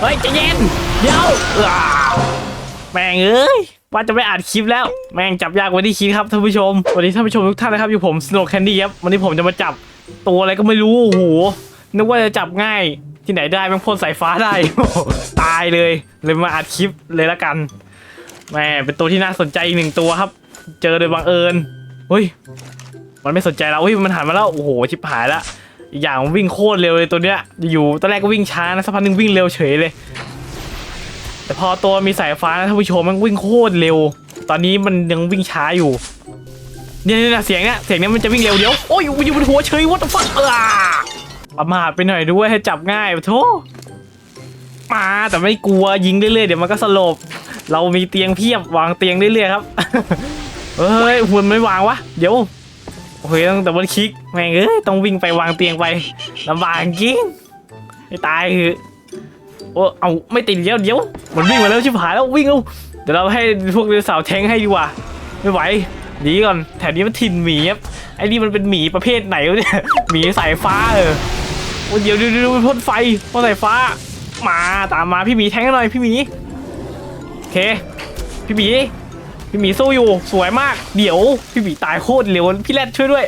เฮ้ยใจะเย็น เดี๋ยวอ้าวแม่งเอ้ยว่าจะไม่อัดคลิปแล้ว แม่งจับยากกว่าที่คิดครับท่านผู้ชมสวัสดีท่านผู้ชมทุกท่านนะครับอยู่ผมสโนว์แคนดี้ครับวันนี้ผมจะมาจับตัวอะไรก็ไม่รู้โอ้โหนึกว่าจะจับง่ายที่ไหนได้แม่งพ่นสายฟ้าได้ ตายเลยเลยมาอัดคลิปเลยละกันแม่เป็นตัวที่น่าสนใจอีกหนึ่งตัวครับ เจอโดยบังเอิญเฮ้ยมันไม่สนใจเราเฮ้ยมันหันมาแล้วโอ้โหชิบหายละ อีกอย่างวิ่งโคตรเร็วเลยตัวเนี้ยอยู่ตอนแรกก็วิ่งช้านะสักพักหนึงวิ่งเร็วเฉยเลย แต่พอตัวมีสายฟ้านะท่านผู้ชมมันวิ่งโคตรเร็ว ตอนนี้มันยังวิ่งช้าอยู่เนี่ยเนี่ยเสียงเนี้ยเสียงเนี้ยมันจะวิ่งเร็วเดี๋ยวโอ้ยมันอยู่บนหัวเฉย what the fuck อ่าประมาทไปหน่อยด้วยให้จับง่ายโธ่มาแต่ไม่กลัวยิงเรื่อยๆเดี๋ยวมันก็สลบ เรามีเตียงเพียบวางเตียงเรื่อยๆครับเฮ้ยหุ่นไม่วางวะเดี๋ยว โอเคต้องแต่บนคลิกแม่งเอ้ยต้องวิ่งไปวางเตียงไปลำบากจริงไม่ตายคือโอ้เอาไม่ติดเดี๋ยวเดี๋ยวมันวิ่งมาแล้วชิบหายแล้ววิ่งเอาเดี๋ยวเราให้พวกเรือสาวแทงให้ดีกว่าไม่ไหวหนีก่อนแถวนี้มันถิ่นหมีครับไอ้นี่มันเป็นหมีประเภทไหนวะเนี่ยหมีสายฟ้าเออโอ้เดี๋ยวเดี๋ยวเดี๋ยวมันพ่นไฟพ่นสายฟ้า มาตามมาพี่หมีแทงหน่อยพี่หมีโอเคพี่หมี พี่หมีสู้อยู่สวยมาก เดี๋ยวพี่หมีตายโคตรเร็วพี่แรดช่วยด้วย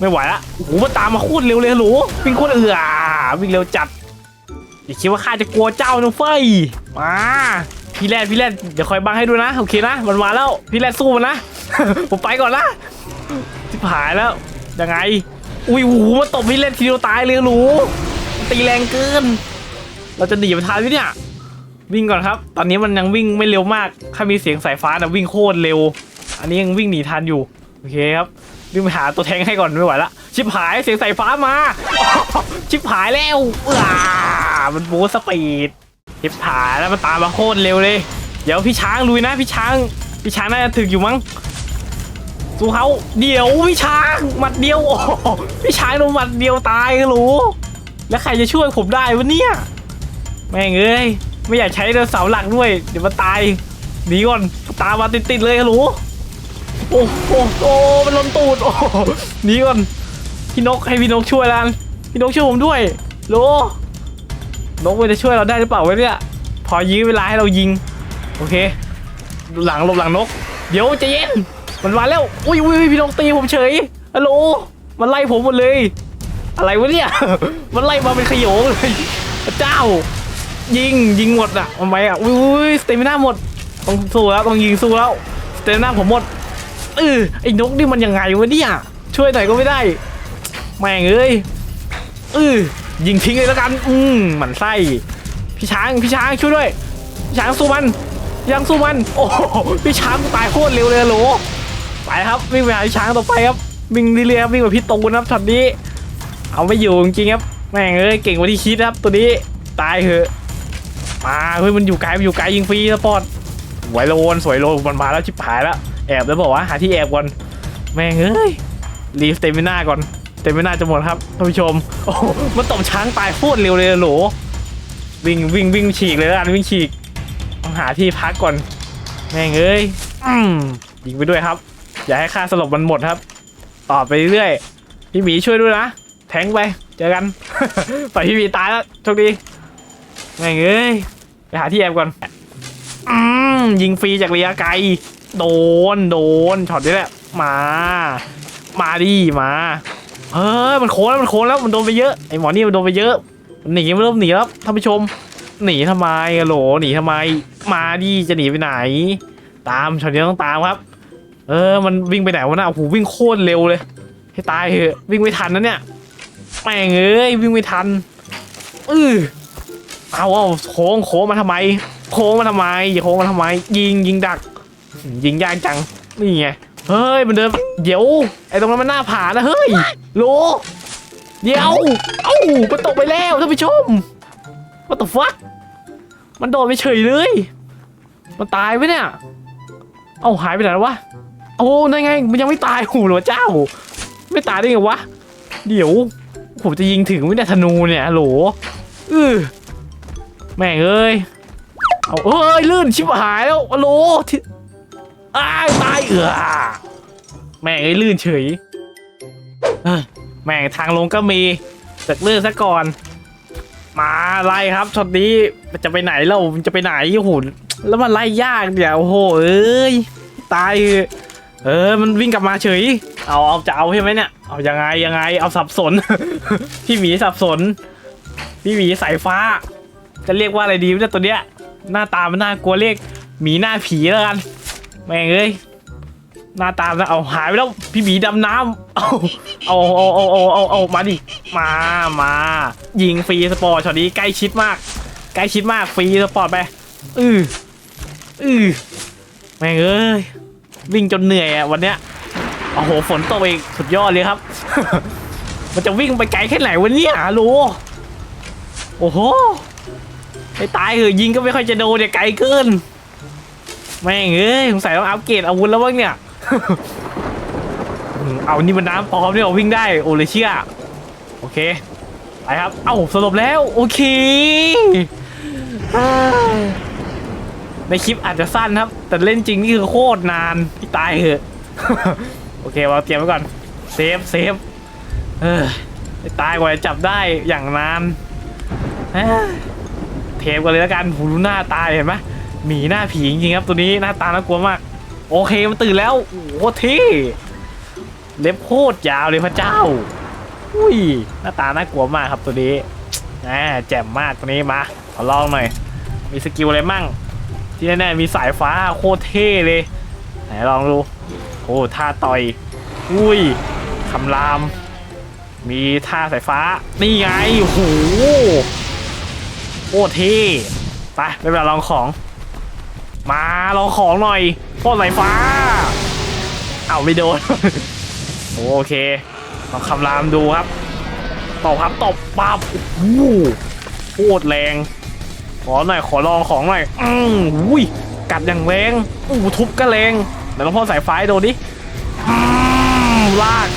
ไม่ไหวละโอ้โหมันตามมาโคตรเร็วเลยฮัลโหลวิ่งโคตรเอือวิ่งเร็วจัดอย่าคิดว่าข้าจะกลัวเจ้านะเฟ้ยมาพี่แรดพี่แรดเดี๋ยวคอยบังให้ดูนะโอเคนะมันมาแล้วพี่แรดสู้มันนะผมไปก่อนนะทิพหายแล้วยังไง อุ้ยโอ้โหมันตบพี่แรดทีเดียวตายเลยฮัลโหลตีแรงเกิน เราจะหนีไปทันไหมเนี่ย วิ่งก่อนครับ ตอนนี้มันยังวิ่งไม่เร็วมาก ถ้ามีเสียงสายฟ้านะวิ่งโคตรเร็ว อันนี้ยังวิ่งหนีทันอยู่ โอเคครับวิ่งไปหาตัวแทงให้ก่อนไม่ไหวละ ชิบหายเสียงสายฟ้ามา ชิบหายแล้วอ้ามันบูสต์สปีด ชิบหายแล้วมันตามมาโคตรเร็วเลย เดี๋ยวพี่ช้างลุยนะพี่ช้าง พี่ช้างน่าจะถึกอยู่มั้ง สู้เขาเดี๋ยวพี่ช้างหมัดเดียวโอ้พี่ช้างโดนหมัดเดียวตายก็รู้ แล้วใครจะช่วยผมได้วะเนี่ย แม่งเอ้ย ไม่อยากใช้เสาหลักด้วย เดี๋ยวมันตายหนีก่อนตามมาติดๆเลยฮัลโหลโอ้โหโอ้มันล้นตูดโอ้หนีก่อนพี่นกให้พี่นกช่วยแล้วกันพี่นกช่วยผมด้วยโหลนกมันจะช่วยเราได้หรือเปล่าวะเนี่ยพอยื้อเวลาให้เรายิง โอเค หลังหลบหลังนก เดี๋ยวจะเย็นมันมาแล้วอุ้ยอุ้ยพี่นกตีผมเฉยฮัลโหลมันไล่ผมหมดเลย อะไรวะเนี่ย มันไล่มาเป็นขโยงเลยพระเจ้า ยิงยิงหมดอะทำไมอะอุ้ยสเตมิน่าหมดต้องสู้แล้วต้องยิงสู้แล้วสเตมิน่าผมหมดเออไอ้นกนี่มันยังไงวะเนี่ยช่วยหน่อยก็ไม่ได้แม่งเอ้ยเออยิงทิ้งเลยแล้วกัน อืมหมันไส้พี่ช้างพี่ช้างช่วยด้วยพี่ช้างสู้มันพี่ช้างสู้มัน โอ้พี่ช้างตายโคตรเร็วเลยโหลไปครับวิ่งไปหาพี่ช้างต่อไปครับวิ่งเรื่อยๆครับวิ่งแบบพี่ตูนครับช็อตนี้ เอาไม่อยู่จริงๆครับแม่งเอ้ยเก่งกว่าที่คิดครับตัวนี้ตายเหอะ มาเฮ้ยมันอยู่ไกลมันอยู่ไกลยิงฟรีสปอร์ตสวยโลนสวยโลนมันมาแล้วชิบหายแล้วแอบแล้วบอกว่าหาที่แอบก่อนแม่งเอ้ยรีสเตมิน่าก่อนเตมิน่าจะหมดครับท่านผู้ชมโอ้โหมันตบช้างตายโคตรเร็วเลยอะโหลวิ่งวิ่งวิ่งฉีกเลยละกันวิ่งฉีกต้องหาที่พักก่อน แม่งเอ้ยอืมยิงไปด้วยครับ อย่าให้ค่าสลบมันหมดครับ ต่อไปเรื่อยพี่หมีช่วยด้วยนะแทงไปเจอกันปล่อยพี่หมีตายแล้วโชคดี แม่งเอ้ยไปหาที่แอบก่อนอืมยิงฟรีจากระยะไกล โดนโดนช็อตนี้แหละ มา มาดิมาเฮ้ยมันโค้งแล้วมันโค้งแล้วมันโดนไปเยอะไอหมอนี่มันโดนไปเยอะหนีมันเริ่มหนีแล้วท่านผู้ชม หนีทำไมอะโหลหนีทำไม มาดิจะหนีไปไหน ตามช็อตนี้ต้องตามครับ เออมันวิ่งไปไหนวะน่ะโอ้โหวิ่งโคตรเร็วเลย ให้ตายเหอะวิ่งไม่ทันนะเนี่ยแม่งเอ้ยวิ่งไม่ทัน อือ เอาเอาโค้งโค้งมาทำไม โค้งมาทำไมอย่าโค้งมาทำไม ยิงยิงดัก ยิงยากจังนี่ไงเฮ้ยมันเดินเดี๋ยวไอ้ตรงนั้นมันหน้าผานะเฮ้ยโลเดี๋ยวเอ้ามันตกไปแล้วท่านผู้ชม what the fuck มันโดนไปเฉยเลย มันตายไปเนี่ย เอ้าหายไปไหนวะโอ้นั่นไง มันยังไม่ตายโอ้โหเจ้า ไม่ตายได้ไงวะ เดี๋ยว ผมจะยิงถึงวินาธนูเนี่ยโหลอือ แม่งเอ้ย เอาเอ้ยลื่นชิบหายแล้วอะโลที่อ้ายตายเอือแม่งเอ้ยลื่นเฉยเอ้ยแม่งทางลงก็มีจากลื่นซะก่อน มาไล่ครับช็อตนี้มันจะไปไหนเรามันจะไปไหนโอ้โหแล้วมันไล่ยากเดี๋ยวโอ้โหเอ้ยตายเถอะเออมันวิ่งกลับมาเฉย เอาเอาจะเอาใช่ไหมเนี่ยเอายังไงยังไงเอาสับสน พี่หมีสับสน พี่หมีสายฟ้า จะเรียกว่าอะไรดีวะเนี่ยตัวเนี้ยหน้าตามันน่ากลัวเรียกหมีหน้าผีแล้วกันแม่งเอ้ยหน้าตามันเอาหายไปแล้วพี่หมีดำน้ำเอาเอาเอาเอาเอาเอาเอามาดิมามายิงฟรีสปอร์ตช็อตนี้ใกล้ชิดมาก ใกล้ชิดมากฟรีสปอร์ตไปอืออือแม่งเอ้ยวิ่งจนเหนื่อยอะวันเนี้ยโอ้โหฝนตกอีกสุดยอดเลยครับ มันจะวิ่งไปไกลแค่ไหนวะเนี่ยฮัลโลโอ้โห ไม่ตายเหอะยิงก็ไม่ค่อยจะโดนเนี่ยไกลเกินแม่งเอ้ยสงสัยต้องอัปเกรดอาวุธแล้วบ้างเนี่ยอืมเอานี่มันน้ำปลอมเนี่ยวิ่งได้โอ้เลยเชื่อโอเคไปครับ เอ้าสรุปแล้ว โอเค ในคลิปอาจจะสั้นครับ แต่เล่นจริงนี่คือโคตรนานพี่ตายเหอะโอเควางเตรียมไว้ก่อน เซฟเซฟเออตายกว่าจะจับได้อย่างนาน เทปกันเลยแล้วกันหูดูหน้าตาเห็นไหมหมีหน้าผีจริงๆครับตัวนี้หน้าตาน่ากลัวมาก โอเคมันตื่นแล้วโอ้โหเท่เล็บโคตรยาวเลยพระเจ้า อุ้ยหน้าตาน่ากลัวมากครับตัวนี้แหมแจ่มมากตัวนี้มาขอลองหน่อย มีสกิลอะไรมั่ง ที่แน่ๆมีสายฟ้าโคตรเท่เลยไหนลองดูโอ้ท่าต่อยอุ้ยคำราม มีท่าสายฟ้า นี่ไงโอ้โห โคตรเท่ไปได้เวลาลองของ มาลองของหน่อยโคตรสายฟ้า เอาไม่โดน โอเคลองคำรามดูครับตบครับตบปั๊บโอ้โคตรแรง ขอหน่อยขอลองของหน่อยอืมอุ้ยกัดอย่างแรงอู้ทุบก็แรงเดี๋ยวลองพ่อสายฟ้าให้โดนดิอืมลาก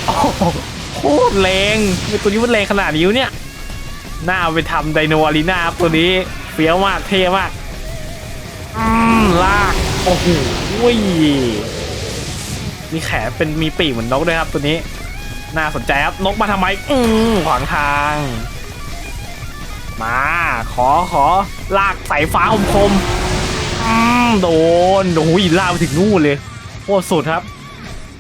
โคตรแรงเป็นตัวนี้มันแรงขนาดนี้วเนี่ย น่าเอาไปทำไดโนอารีนาครับตัวนี้เฟี้ยวมากเท่มาก อืมลาก โอ้โหมีแขนเป็นมีปีกเหมือนนกด้วยครับ ตัวนี้ น่าสนใจครับนกมาทำไม อืมขวางทาง มา ขอขอลากสายฟ้าคมคมๆอืมโดนโอ้ยลากไปถึงนู่นเลยโคตรสุดครับ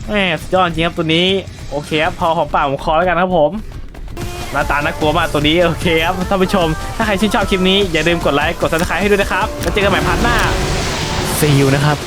แหมสุดยอดจริงครับตัวนี้ โอเคครับพอของป่ากของคอแล้วกันครับผม หน้าตาน่ากลัวมากตัวนี้โอเคครับท่านผู้ชม ถ้าใครชื่นชอบคลิปนี้อย่าลืมกดไลค์กดซับสไครต์ให้ด้วยนะครับแล้วเจอกันใหม่พาร์ทหน้าซีอูนะครับ